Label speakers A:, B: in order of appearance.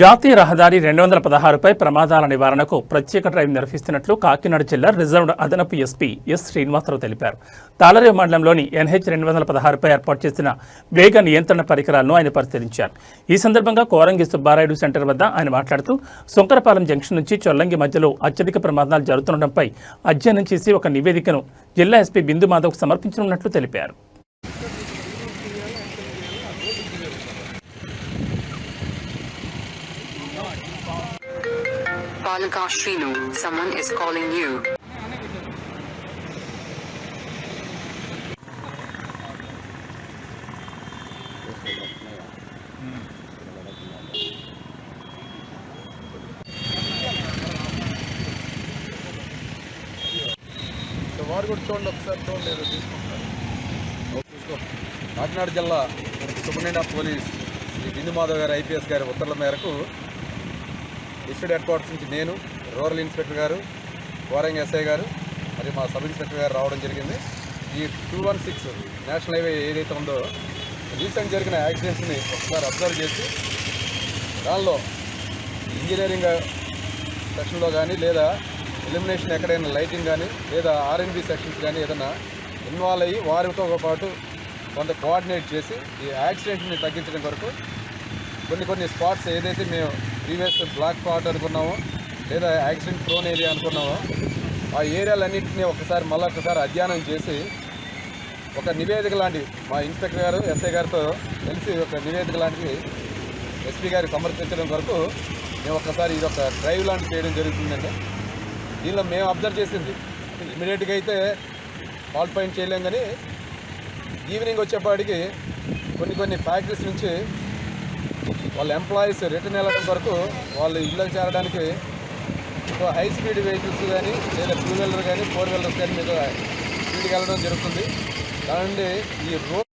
A: జాతీయ రహదారి రెండు వందల పదహారుపై ప్రమాదాల నివారణకు ప్రత్యేక డ్రైవ్ నిర్వహిస్తున్నట్లు కాకినాడ జిల్లా రిజర్వ్డ్ అదనపు ఎస్పీ ఎస్ శ్రీనివాసరావు తెలిపారు. తాళరేవు మండలంలోని ఎన్హెచ్ రెండు వందల పదహారుపై ఏర్పాటు చేసిన వేగ నియంత్రణ పరికరాలను ఆయన పరిశీలించారు. ఈ సందర్భంగా కోరంగి సుబ్బారాయుడు సెంటర్ వద్ద ఆయన మాట్లాడుతూ సుంకరపాలెం జంక్షన్ నుంచి చొల్లంగి మధ్యలో అత్యధిక ప్రమాదాలు జరుగుతుండటంపై అధ్యయనం చేసి ఒక నివేదికను జిల్లా ఎస్పీ బిందు మాధవ్కు సమర్పించనున్నట్లు తెలిపారు.
B: Palaka Shrinu, someone is calling you.
C: వారు కూడా చూడండి ఒకసారి చూడండి ఏదో తీసుకుంటారు కాకినాడ జిల్లా superintendent police Shri Bindu Madhav garu IPS గారి ఉత్తర్వుల మేరకు డిస్ట్రిక్ట్ హెడ్ క్వార్టర్స్ నుంచి నేను రూరల్ ఇన్స్పెక్టర్ గారు కోరంగ్ ఎస్ఐ గారు మరి మా సబ్ ఇన్స్పెక్టర్ గారు రావడం జరిగింది. ఈ two one six national highway ఏదైతే ఉందో రీసెంట్ జరిగిన యాక్సిడెంట్స్ని ఒకసారి అబ్జర్వ్ చేసి దానిలో ఇంజనీరింగ్ సెక్షన్లో కానీ లేదా ఎలిమినేషన్ ఎక్కడైనా లైటింగ్ కానీ లేదా ఆర్ఎన్బి సెక్షన్స్ కానీ ఏదైనా ఇన్వాల్వ్ అయ్యి వారితో పాటు కొంత కోఆర్డినేట్ చేసి ఈ యాక్సిడెంట్ని తగ్గించడం కొరకు కొన్ని కొన్ని స్పాట్స్ ఏదైతే మేము ప్రీవియస్ బ్లాక్ స్పాట్ అనుకున్నామో లేదా యాక్సిడెంట్ ప్రోన్ ఏరియా అనుకున్నామో. ఆ ఏరియాలన్నింటినీ ఒకసారి మళ్ళీ ఒకసారి అధ్యయనం చేసి ఒక నివేదిక లాంటివి మా ఇన్స్పెక్టర్ గారు ఎస్ఐ గారితో కలిసి ఒక నివేదిక లాంటివి ఎస్పీ గారికి సమర్పించడం కొరకు మేము ఒకసారి ఇది ఒక డ్రైవ్ లాంటి చేయడం జరుగుతుందండి. దీనిలో మేము అబ్జర్వ్ చేసింది. ఇమీడియట్గా అయితే ఫాల్ట్ పాయింట్ చేయలేం కానీ ఈవినింగ్ వచ్చేపాటికి కొన్ని కొన్ని ఫ్యాక్టరీస్ నుంచి వాళ్ళ ఎంప్లాయీస్ రిటర్న్ వెళ్ళడం వరకు వాళ్ళు ఇళ్ళకి చేరడానికి హై స్పీడ్ వెహికల్స్ కానీ లేదా టూ వీలర్ కానీ ఫోర్ వీలర్స్ కానీ మీద స్పీడ్కి వెళ్ళడం జరుగుతుంది. దాని ఈ రోడ్